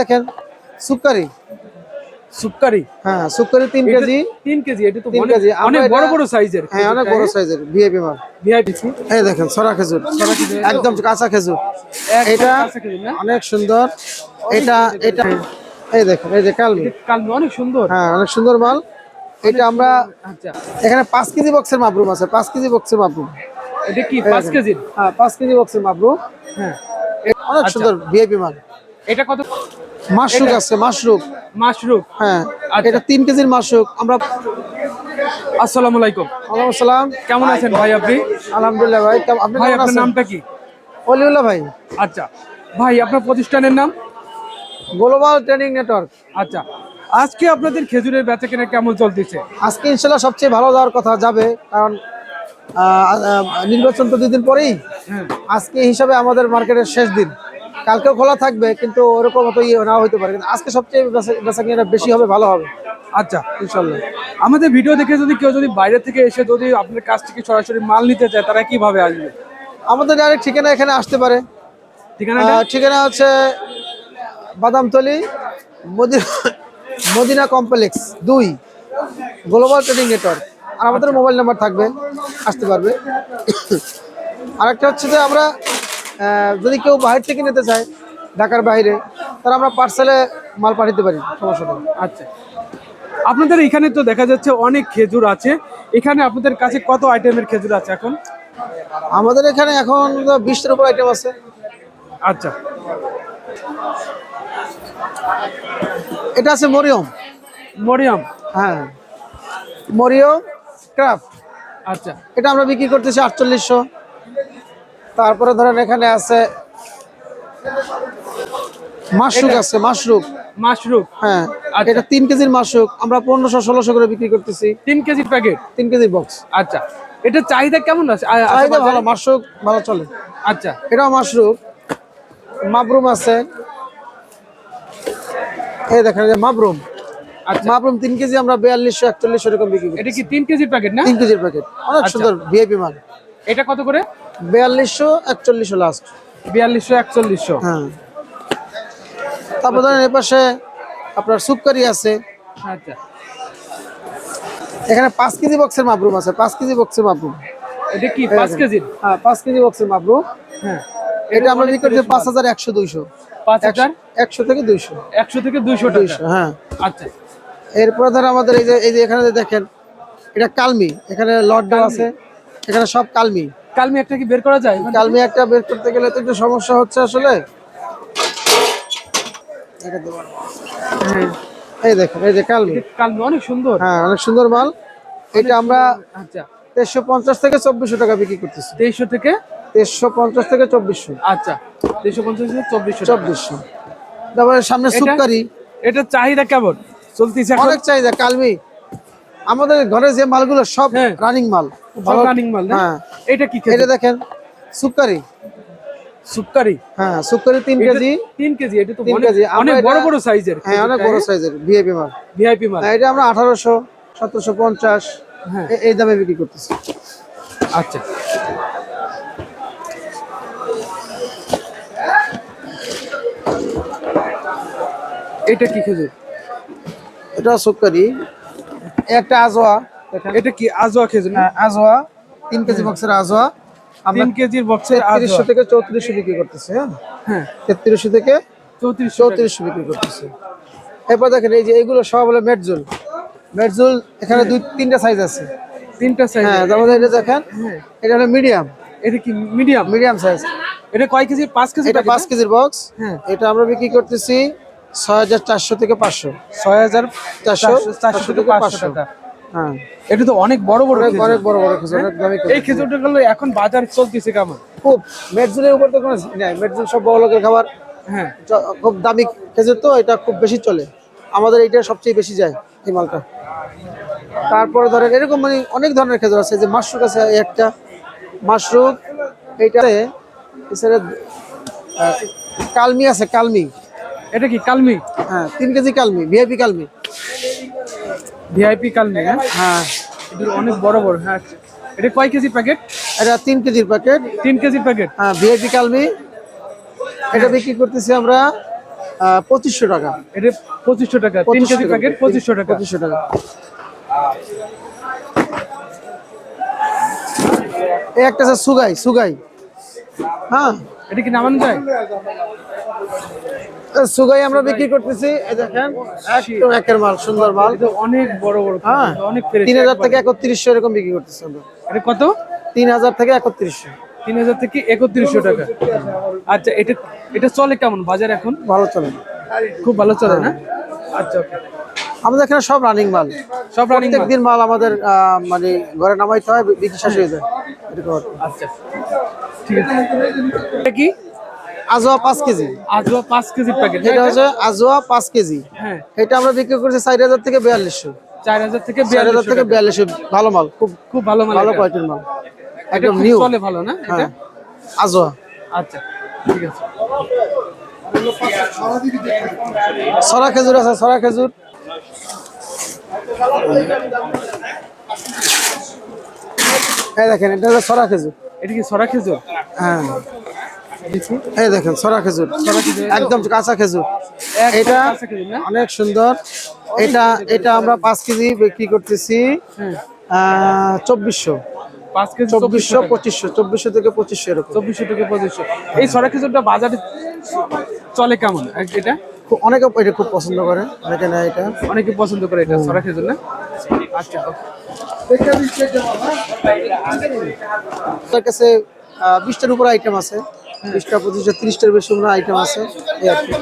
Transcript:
দেখেন সুকারি সুক্কারি? হ্যাঁ সুকারি তিন কেজি। তিন কেজি এটা তো কেজি। অনেক বড় বড় সাইজের হ্যাঁ অনেক বড় সাইজের ভিআইপি মাল। ভিআইপি এই দেখেন সরা খেজুর। একদম কাঁচা খেজুর। এটা অনেক সুন্দর। এটা এটা। এই দেখেন এই যে কালমি। কাল অনেক সুন্দর। হ্যাঁ অনেক সুন্দর মাল। এটা আমরা আচ্ছা। এখানে পাঁচ কেজি বক্সের মাপরুম আছে পাঁচ কেজি বক্সের মাপরুম এটা কি পাঁচ কেজির হ্যাঁ পাঁচ কেজি বক্সের মাপরুম হ্যাঁ। অনেক সুন্দর ভিআইপি মাল। এটা কত? মাশরুক আছে মাশরুক মাশরুম। হ্যাঁ আচ্ছা। এটা তিন কেজির মাশরুক আমরা আসসালামু আলাইকুম। ওয়ালাইকুম আসসালাম। কেমন আছেন ভাই আপনি? আলহামদুলিল্লাহ ভাই আপনি ভাই আপনার নামটা কি? অলিউল্লাহ ভাই। আচ্ছা। ভাই আপনার প্রতিষ্ঠানের নাম? Global training network. আচ্ছা। আজকে আপনাদের খেজুরের বেচা কেনা কেমন চলতেছে? আজকে ইনশাল্লাহ সবচেয়ে ভালো যাওয়ার কথা যাবে কারণ নির্বাচন তো দুদিন পরেই। হ্যাঁ। আজকে হিসাবে আমাদের মার্কেটের শেষ দিন। কালকেও খোলা থাকবে কিন্তু ওরকম অত ইয়ে না হইতে পারে। কিন্তু আজকে সবচেয়ে বেচা- বেচা কিনাটা বেশি হবে ভালো হবে। আচ্ছা ইনশাল্লাহ। আমাদের ভিডিও দেখে যদি কেউ যদি বাইরে থেকে এসে যদি আপনার কাছ থেকে সরাসরি মাল নিতে চায় তারা কীভাবে আসবে? আমাদের ডাইরেক্ট ঠিকানা এখানে আসতে পারে। ঠিকানা ঠিকানা হচ্ছে বাদামতলি মদিনা মদিনা কমপ্লেক্স দুই গ্লোবাল ট্রেডিং নেটওয়ার্ক আর আমাদের মোবাইল নাম্বার থাকবে আসতে পারবে। আরেকটা হচ্ছে যে আমরা যদি কেউ বাইরে থেকে নিতে চায় ঢাকার বাইরে তাহলে আমরা পার্সেলে মাল পাঠাতে পারি সমস্যা নেই। আচ্ছা। আপনাদের এখানে তো দেখা যাচ্ছে অনেক খেজুর আছে। এখানে আপনাদের কাছে কত আইটেমের খেজুর আছে এখন? আমাদের এখানে এখন বিশটার উপর আইটেম আছে। আচ্ছা। এটা আছে মরিয়ম। মরিয়ম? হ্যাঁ। মরিয়ম ক্রাফট। আচ্ছা। এটা আমরা বিক্রি করতেছি আটচল্লিশশো। তারপরে ধরেন এখানে আছে মাশরুক আছে মাশরুক মাশরুম। হ্যাঁ আচ্ছা। এটা তিন কেজির মাশরুক আমরা পনেরোশো ষোলোশো করে বিক্রি করতেছি। তিন কেজি প্যাকেট? তিন কেজির বক্স আচ্ছা। এটা চাহিদা কেমন আছে? চাহিদা ভালো মাশরুক ভালো চলে। আচ্ছা। এটাও মাশরুক মাবরুম আছে। এই দেখেন মাবরুম। আচ্ছা। মাবরুম তিন কেজি আমরা বিয়াল্লিশশো একচল্লিশশো এরকম বিক্রি এটা কি তিন কেজি প্যাকেট না? তিন কেজির প্যাকেট। অনেক আচ্ছা। সুন্দর ভিআইপি মাল। এটা কত করে? বিয়াল্লিশশো একচল্লিশশো লাস্ট বিয়াল্লিশশো একচল্লিশশো। হ্যাঁ। তারপর ধরেন এপাশে আপনার সুপকারি আছে। আচ্ছা। এখানে পাঁচ কেজি বক্সের মাবরুম আছে পাঁচ কেজি বক্সের মাবরুম। এটা কি পাঁচ কেজির হ্যাঁ পাঁচ কেজি বক্সের মাবরুম। হ্যাঁ। এটা আমরা বিক্রি করছি পাঁচ হাজার একশো দুইশো। পাঁচ হাজার? একশো থেকে দুইশো। একশো থেকে দুইশো দুইশো হ্যাঁ। আচ্ছা। এরপরে ধর আমাদের এই যে এই যে এখানে দেখেন এটা কালমি। এখানে লট আছে। এখানে সব কালমি। কালমি একটা কি বের করা যায়? কালমি একটা বের করতে গেলে তো একটু সমস্যা হচ্ছে আসলে। হ্যাঁ, এই দেখেন এই যে কালমি কালমি অনেক সুন্দর। হ্যাঁ অনেক সুন্দর মাল। এটা আমরা আচ্ছা। তেইশশো পঞ্চাশ থেকে চব্বিশশো টাকা বিক্রি করতেছি। তেইশশো থেকে? তেইশশো পঞ্চাশ থেকে চব্বিশশো। আচ্ছা। তেইশশো পঞ্চাশ থেকে চব্বিশশো চব্বিশশো। তারপরে সামনে এটা? সুপকারি এটা চাহিদা কেমন? চলতেছে অনেক চাহিদা কালমি আমাদের ঘরে যে মালগুলো সব হ্যাঁ। রানিং মাল। সব রানিং মাল হ্যাঁ। এটা কি এটা দেখেন সুপকারি সুক্কারি? হ্যাঁ সুপকারি কেজি। কেজি এটা তো অনেক কেজি। অনেক বড় বড় সাইজের হ্যাঁ অনেক বড় সাইজের ভিআইপি মাল। ভিআইপি মাল। হ্যাঁ, এটা আমরা আঠারোশো সতেরোশো পঞ্চাশ। হ্যাঁ। এই দামে বিক্রি করতেছি। আচ্ছা। এটা কি খেজুর? এটা সুপকারি একটা আজোয়া। এটা কি আজোয়া খেজুর হ্যাঁ, আজোয়া। তিন কেজি বক্সের আজোয়া। তিন কেজির বক্সের তেত্রিশশো থেকে চৌত্রিশশো বিক্রি করতেছি হ্যাঁ? হ্যাঁ। তেত্রিশশো থেকে। চৌত্রিশশো বিক্রি করতেছে। এরপর দেখেন এই যে এগুলো সব হলো মেটজুল মেটজুল এখানে দুই তিনটা সাইজ আছে। তিনটা সাইজ হ্যাঁ এটা দেখেন হ্যাঁ। এটা হলো মিডিয়াম এটা কি মিডিয়াম মিডিয়াম সাইজ এটা কয় কেজি? পাঁচ কেজি এটা পাঁচ কেজির বক্স হ্যাঁ। এটা আমরা বিক্রি করতেছি ছয় হাজার চারশো থেকে পাঁচশো। ছয় হাজার চারশো চারশো থেকে পাঁচশো হ্যাঁ। এটা তো অনেক বড় বড় অনেক বড় বড় খেজুর অনেক দামি এই খেজুর। খেজুরটা গুলো এখন বাজার চলতেছে কেমন? খুব মেটজুলের উপর তো কোনো নাই। মেটজুল সব বড় লোকের খাবার। হ্যাঁ। খুব দামি খেজুর তো এটা খুব বেশি চলে। আমাদের এটা সবচেয়ে বেশি যায় এই মালটা। তারপরে ধরেন এরকম মানে অনেক ধরনের খেজুর আছে। যে মাশরুক আছে একটা। মাশরুক এইটাতে এছাড়া কালমি আছে কালমি। এটা কি কালমি? হ্যাঁ তিন কেজি কালমি ভিআইপি কালমি। ভিআইপি কালমি হ্যাঁ? হ্যাঁ। এটা অনেক বড় বড় হ্যাঁ। এটা কয় কেজি প্যাকেট? এটা তিন কেজির প্যাকেট। তিন কেজির প্যাকেট? হ্যাঁ ভিআইপি কালমি। এটা বিক্রি করতেছি আমরা পঁচিশশো টাকা। এটা পঁচিশশো টাকা তিন কেজি প্যাকেট পঁচিশশো টাকা। পঁচিশশো টাকা। এই একটা আছে সুগাই সুগাই। হ্যাঁ। এটা কি নামানো যায় সুগাই আমরা বিক্রি করতেছি। দেখেন একদম একের মাল সুন্দর মাল। অনেক বড় বড় হ্যাঁ অনেক তিন হাজার থেকে একত্রিশশো এরকম বিক্রি করতেছি আমরা। এটা কত? তিন হাজার থেকে একত্রিশশো। তিন হাজার থেকে একত্রিশশো টাকা। আচ্ছা এটা এটা চলে কেমন? বাজার এখন? ভালো চলে। খুব ভালো চলে না? আচ্ছা আমাদের এখানে সব রানিং মাল। সব রানিং দিন মাল আমাদের মানে ঘরে নামাইতে হয় বিক্রি শেষ হয়ে যায়। আচ্ছা ঠিক আছে। এটা কি? আজোয়া পাঁচ কেজি। আজও পাঁচ কেজির প্যাকেট এটা হচ্ছে আজোয়া পাঁচ কেজি। হ্যাঁ। এটা আমরা বিক্রি করছি চার হাজার থেকে বিয়াল্লিশশো। চার হাজার থেকে চার হাজার থেকে। বিয়াল্লিশশো। ভালো মাল খুব খুব ভালো মানে ভালো কোয়ালিটির মাল। একদম নিউ চলে ভালো না হ্যাঁ। আজোয়া। আচ্ছা ঠিক আছে। সরা খেজুর আছে সরা খেজুর। এই দেখেন এটা হচ্ছে সরা খেজুর। এটা কি সরা খেজুর? হ্যাঁ। এই দেখেন সরা খেজুর। একদম কাঁচা খেজুর। এটা অনেক সুন্দর। এটা এটা আমরা পাঁচ কেজি বিক্রি করতেছি হ্যাঁ। চব্বিশশো। পাঁচ কেজি চব্বিশশো পঁচিশশো চব্বিশশো থেকে পঁচিশশো এরকম। চব্বিশশো থেকে পঁচিশশো। এই সরা খেজুরটা বাজারে চলে কেমন? এটা? খুব- অনেকে এটা খুব পছন্দ করে অনেকে নেয় এটা। অনেকে পছন্দ করে এটা সরা খেজুর না? আচ্ছা তার কাছে আহ, বিশটার উপরে আইটেম আছে। বিশটা পঁচিশটা তিরিশটার বেশি আইটেম আছে। এই আর কি।